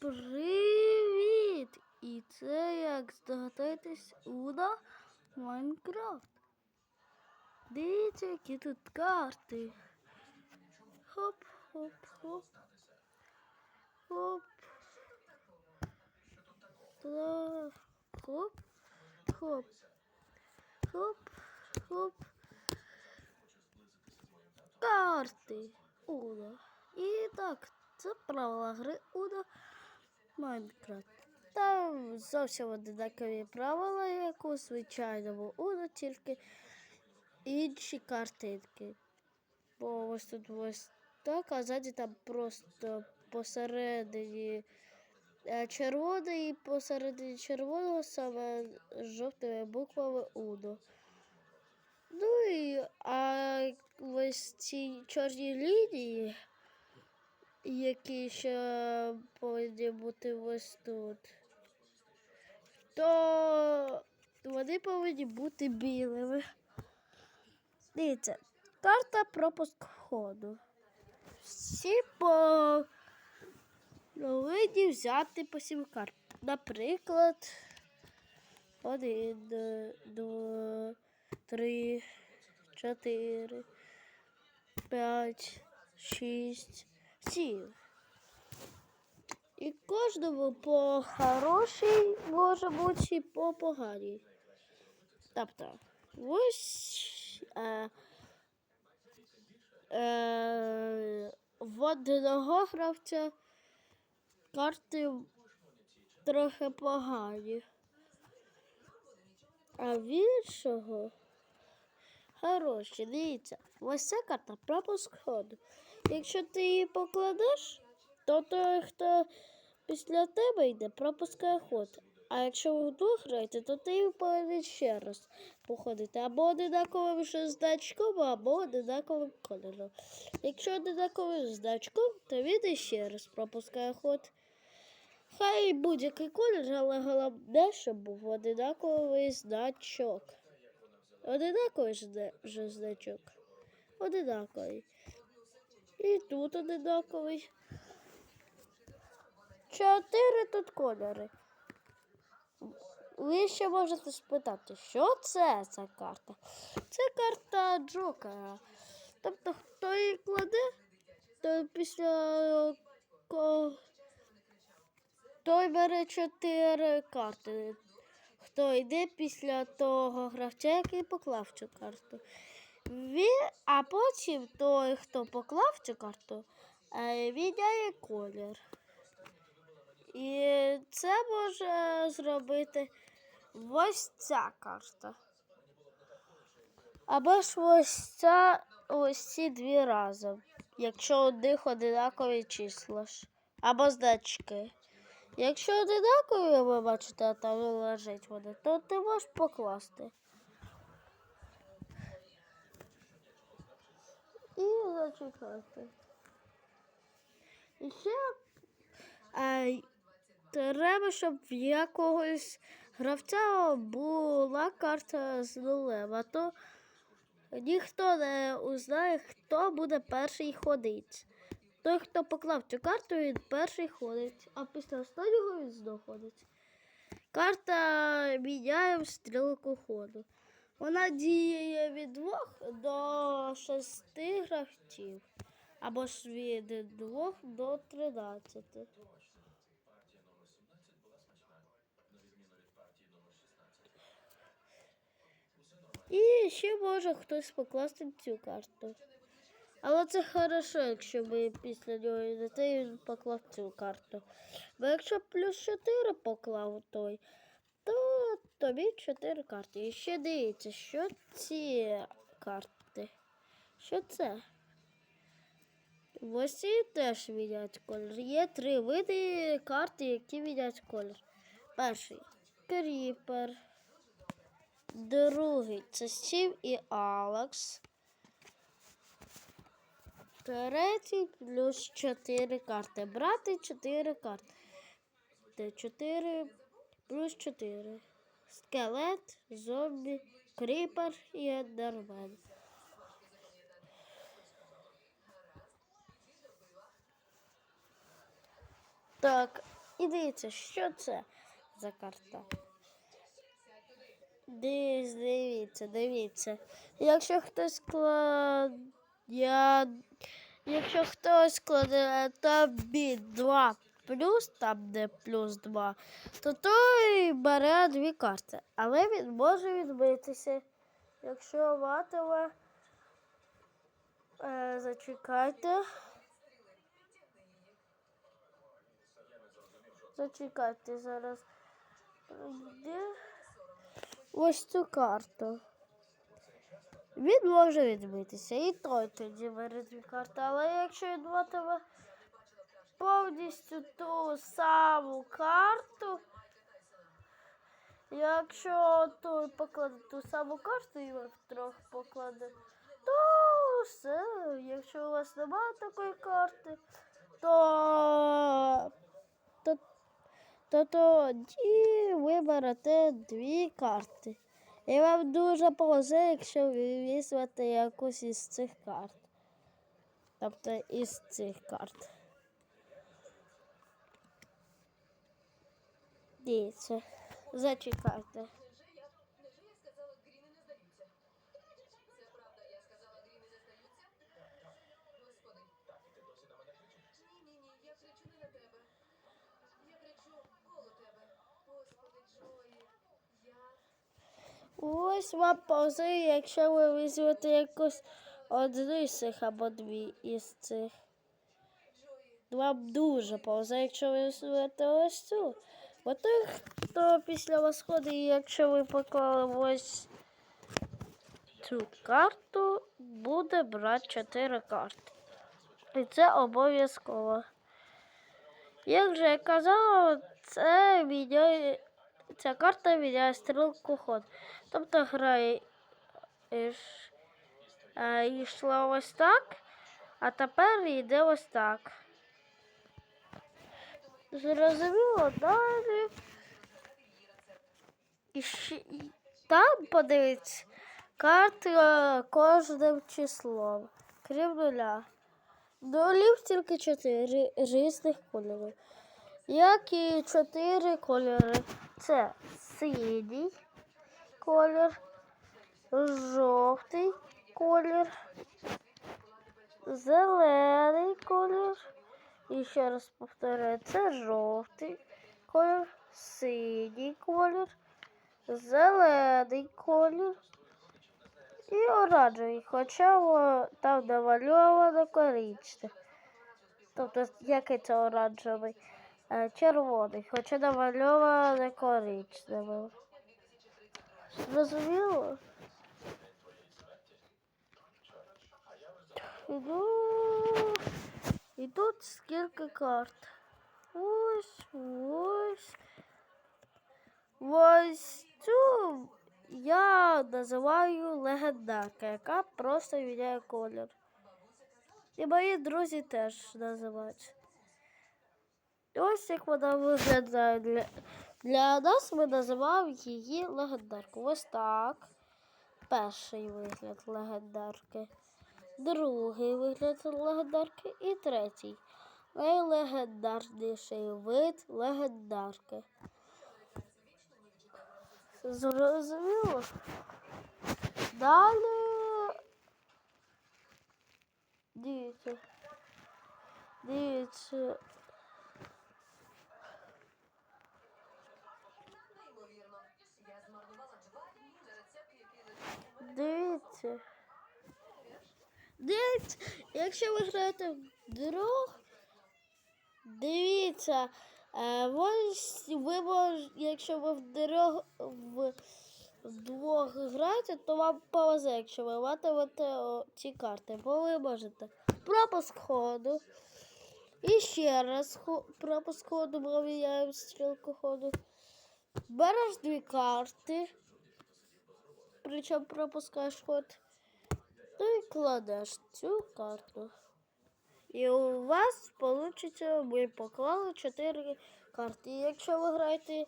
Привіт! І це, як здогадаєтесь, Уда Майнкрафт. Дивіться, які тут карти. Хоп, хоп. Тла. Хоп. Хоп. Хоп. Хоп. Карти. Уда. І так, це правила гри Уда Майнкрафт. Там зовсім однакові правила, як у звичайному Uno, тільки інші картинки. Бо ось тут ось так, а ззаді там просто посередині е, червоний, і посередині червоного саме з жовтими буквами Uno. Ну і а ось ці чорні лінії які ще повинні бути ось тут, то вони повинні бути білими. Дивіться, карта пропуск входу. Всі повинні взяти по сім карт. Наприклад, один, два, три, чотири, п'ять, шість сів. І кожному по хорошій може бути по поганій. Тобто, ось е, е, в одного гравця карти трохи погані. А в іншого хороші. Дивіться, ось ця карта пропуск ходу. Якщо ти її покладеш, то той, хто після тебе йде, пропускає ход. А якщо ви вдвох граєте, то ти її повинен ще раз походити. Або одинаковим ще значком, або одинаковим кольором. Якщо одинаковим значком, то він іще раз пропускає ход. Хай будь-який колір, але головне, щоб був одинаковий значок. Одинаковий же значок. Одинаковий. І тут одинаковий. Чотири тут кольори. Ви ще можете спитати, що це ця карта? Це карта Джокера. Тобто, хто її кладе, то після той бере чотири карти. Хто йде після того гравця, який поклав цю карту. А потім той, хто поклав цю карту, е, міняє колір. І це може зробити ось ця карта. Або ж ось ця ось ці дві разом, якщо у них одинакові числа ж. Або значки. Якщо одинакові ви бачите, а там лежить вони, то ти можеш покласти. і зачекати. І ще е, треба, щоб в якогось гравця була карта з нулем, а то ніхто не узнає, хто буде перший ходити. Той, хто поклав цю карту, він перший ходить, а після останнього він знаходить. Карта міняє в стрілку ходу. Вона діє від 2 до 6 гравців. Або ж від 2 до 13. І ще може хтось покласти цю карту. Але це хорошо, якщо ми після нього йдете, він поклав цю карту. Бо якщо плюс 4 поклав той, то тобі 4 карти. І ще дивіться, що ці карти. Що це? Ось ці теж міняють колір. Є три види карти, які міняють колір. Перший кріпер. Другий це Стів і Алекс. Третій плюс 4 карти. Брати 4 карти. 4 плюс 4. Скелет, зомбі, кріпер і ендермен. Так, І дивіться, що це за карта. Дивіться, дивіться, дивіться. Якщо хтось складе, якщо хтось складе тобі 2 плюс, там де плюс 2, то той бере дві карти. Але він може відбитися. Якщо матиме, е, зачекайте. Зачекайте зараз. Де? Ось цю карту. Він може відбитися. І той тоді бере дві карти. Але якщо він матиме повністю ту саму карту, якщо той покладе ту саму карту і ви втрьох покладе, то все. Якщо у вас немає такої карти, то, то, то тоді ви берете дві карти. І вам дуже повезе, якщо ви візьмете якусь із цих карт. Тобто із цих карт. Дивіться, зачекайте. Ні-ні-ні, я кричу не на тебе. Я кричу коло тебе. Господи, Джої, я Ось вам повзе, якщо ви візьмете якусь одну з цих або дві із цих. Вам дуже повзе, якщо ви візьмете ось цю. Бо той, хто після вас ходить, якщо ви поклали ось цю карту, буде брати чотири карти. І це обов'язково. Як же я казала, це міняє, ця карта міняє стрілку ходу. Тобто грає іш, е, йшла ось так, а тепер йде ось так. Зрозуміло, далі. І ще, там подивіться карта кожним числом, крім нуля. Нулів тільки чотири різних кольорів. Як і чотири кольори. Це синій колір, жовтий колір, зелений колір. І ще раз повторяю, це жовтий колір, синій колір, зелений колір і оранжевий, хоча там намальовано коричневий. Тобто, який це оранжевий? Е, Червоний, хоча намальовано коричневим. Зрозуміло? Іду. І тут скільки карт. Ось, ось. Ось цю я називаю легендарка, яка просто міняє колір. І мої друзі теж називають. Ось як вона виглядає. Для, для нас ми називаємо її легендарку. Ось так. Перший вигляд легендарки, другий вигляд легендарки і третій. Найлегендарніший вид легендарки. Зрозуміло? Далі. Дивіться. Дивіться. неймовірно. Я змарнувала два дні на рецепт, який лежав у мене. Дивіться. Дивіться, якщо ви граєте вдруг, дивіться, е, ви мож, якщо ви вдруг в вдвох граєте, то вам повезе, якщо ви матимете ці карти, бо ви можете пропуск ходу. І ще раз пропуск ходу, бо міняємо стрілку ходу. Береш дві карти, причому пропускаєш ход. І кладеш цю карту. І у вас вийде, ми поклали 4 карти. Якщо ви граєте,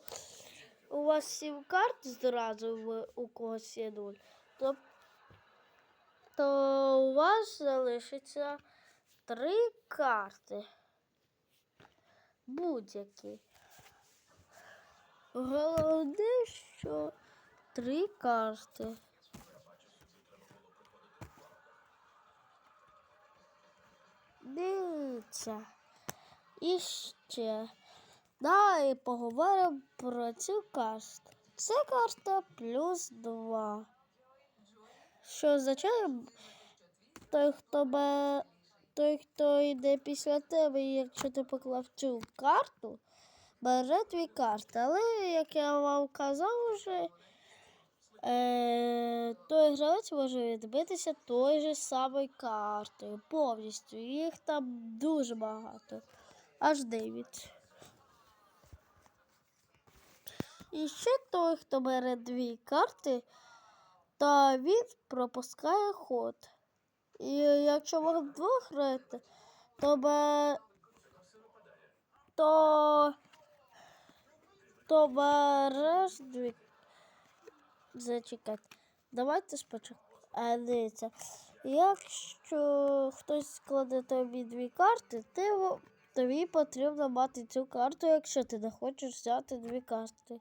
у вас 7 карт зразу у когось є 0, то, то у вас залишиться 3 карти. Будь-які. Головне, що три карти. Дивіться. І ще. Далі поговоримо про цю карту. Це карта плюс 2. Що означає, той, хто бе... той, хто йде після тебе, якщо ти поклав цю карту, бере дві карти. Але, як я вам казав вже, е... той гравець може відбитися той же самою картою. Повністю. Їх там дуже багато. Аж 9. І ще той, хто бере дві карти, то він пропускає ход. І якщо ви вдвох граєте, то бе... то... то береш дві. Зачекайте. Давайте спочатку. А, дивіться. Якщо хтось складе тобі дві карти, ти, тобі потрібно мати цю карту, якщо ти не хочеш взяти дві карти.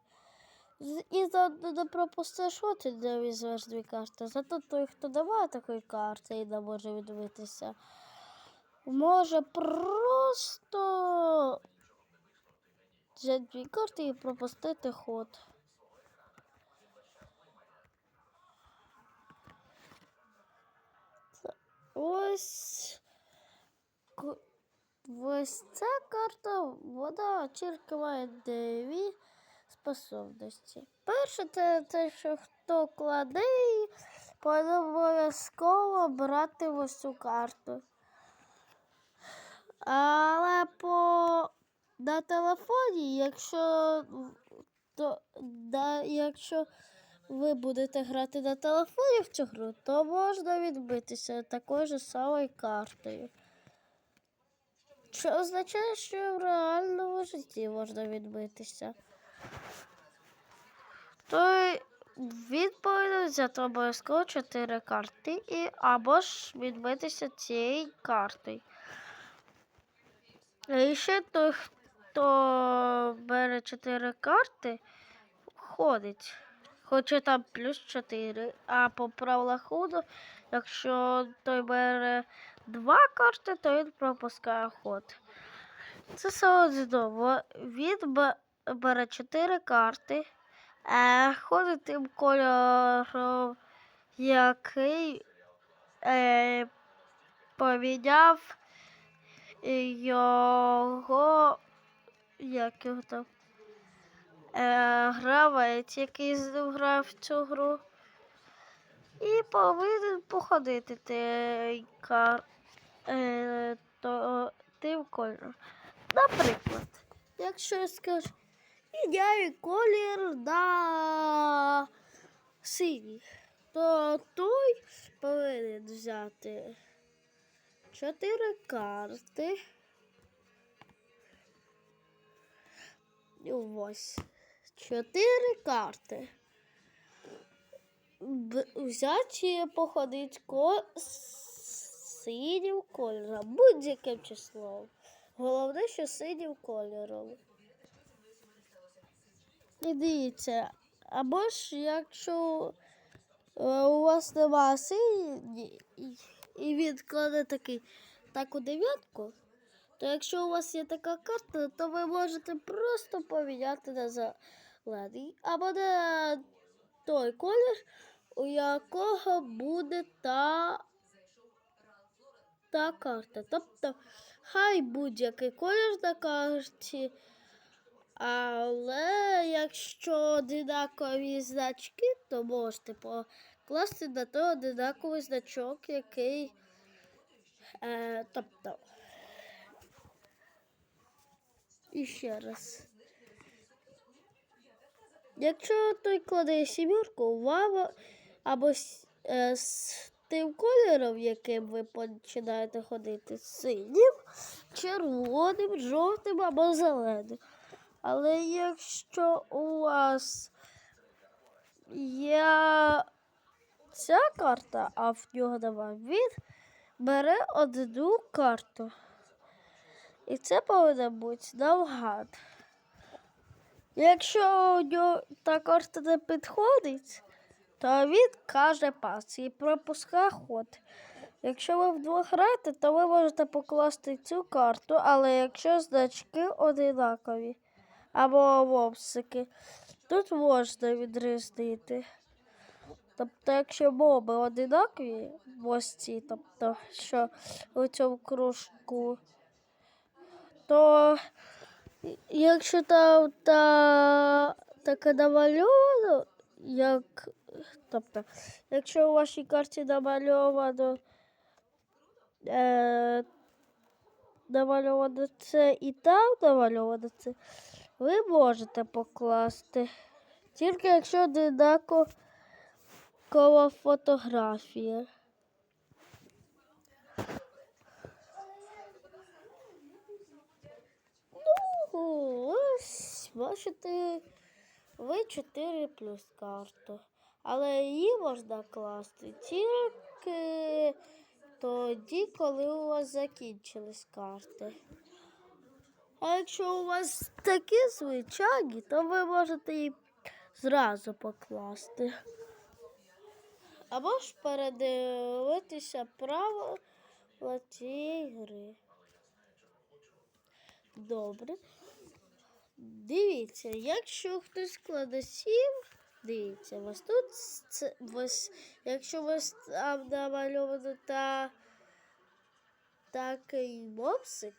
І за не пропустиш ход, ти не візьмеш дві карти. Зато той, хто не має такої карти і не може відбитися, може просто взяти дві карти і пропустити ход. Ось. Ось ця карта, вона тільки має дві способності. Перше, це те, що хто кладе, обов'язково брати ось цю карту. Але по на телефоні, якщо, то, да, якщо ви будете грати на телефоні в цю гру, то можна відбитися такою ж самою картою. Що означає, що в реальному житті можна відбитися. То він повинен взяти обов'язково 4 карти і або ж відбитися цією картою. І ще той, хто бере 4 карти, ходить. Хоча там плюс 4. А по правилах ходу, якщо той бере 2 карти, то він пропускає ход. Це все одно. Він бере 4 карти, е, ходить тим кольором, який е, поміняв його, як його там, гравець, який грав в цю гру. І повинен походити той кар, е, то, тим кольором. Наприклад, якщо я скажу, міняю колір на синій, то той повинен взяти чотири карти. Ось. Чотири карти. Взяти і походити ко синім кольором, будь-яким числом. Головне, що синім кольором. І дивіться, або ж якщо е, у вас немає сині, і він кладе такий таку дев'ятку, то якщо у вас є така карта, то ви можете просто поміняти на зелений або на той колір, у якого буде та, та карта. Тобто, хай будь-який колір на карті. Але якщо одинакові значки, то можете покласти на той одинаковий значок, який. Е, тобто. І ще раз. Якщо той кладе сімірку, вам або е, з тим кольором, яким ви починаєте ходити, синім, червоним, жовтим або зеленим. Але якщо у вас є ця карта, а в нього нема, він бере одну карту. І це повинно бути навгад. Якщо та карта не підходить, то він каже пас і пропускає ход. Якщо ви вдвох граєте, то ви можете покласти цю карту, але якщо значки одинакові або вовсики, тут можна відрізнити. Тобто, якщо моби одинакові, ось ці, тобто, що у цьому кружку, то якщо там та таке намальовано, як, тобто, якщо у вашій карті намальовано, е, намальовано це і там намальовано це, ви можете покласти. Тільки якщо одинакова фотографія. Ну, ось, бачите, ви 4 плюс карту. Але її можна класти тільки тоді, коли у вас закінчились карти. А якщо у вас такі звичайні, то ви можете її зразу покласти. Або ж передивитися правила цієї гри. Добре. Дивіться, якщо хтось кладе сім, дивіться, у вас тут це, ось, якщо у вас там намальовано та такий мопсик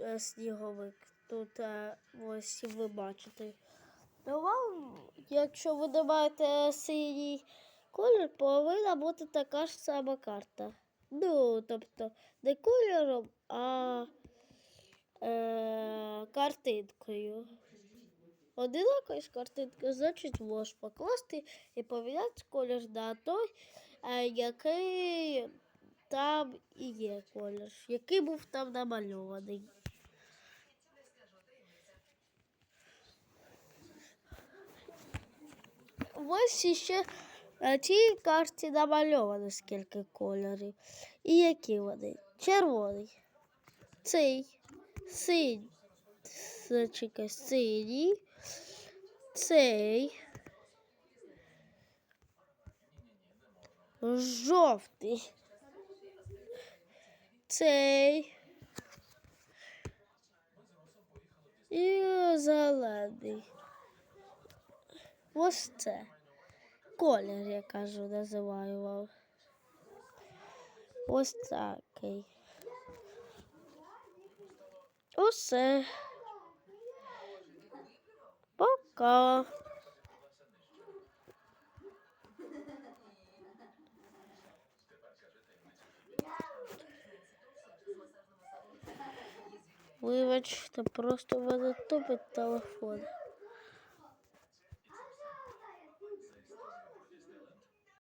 е, сніговик, тут ось ви бачите, то вам, якщо ви маєте синій колір, повинна бути така ж сама карта. Ну, тобто, не кольором, а е, картинкою. Одинаково з картинкою, значить, можеш покласти і поміняти колір на той, е, який там і є колір, який був там намальований. Ось іще на цій карті намальовано скільки кольорів. І які вони? Червоний, цей, синій, синій, цей, жовтий, цей і зелений. Ось це. Колір, я кажу, називаю вам. Ось такий. Усе. Пока. Вибачте, просто в мене тупить телефон.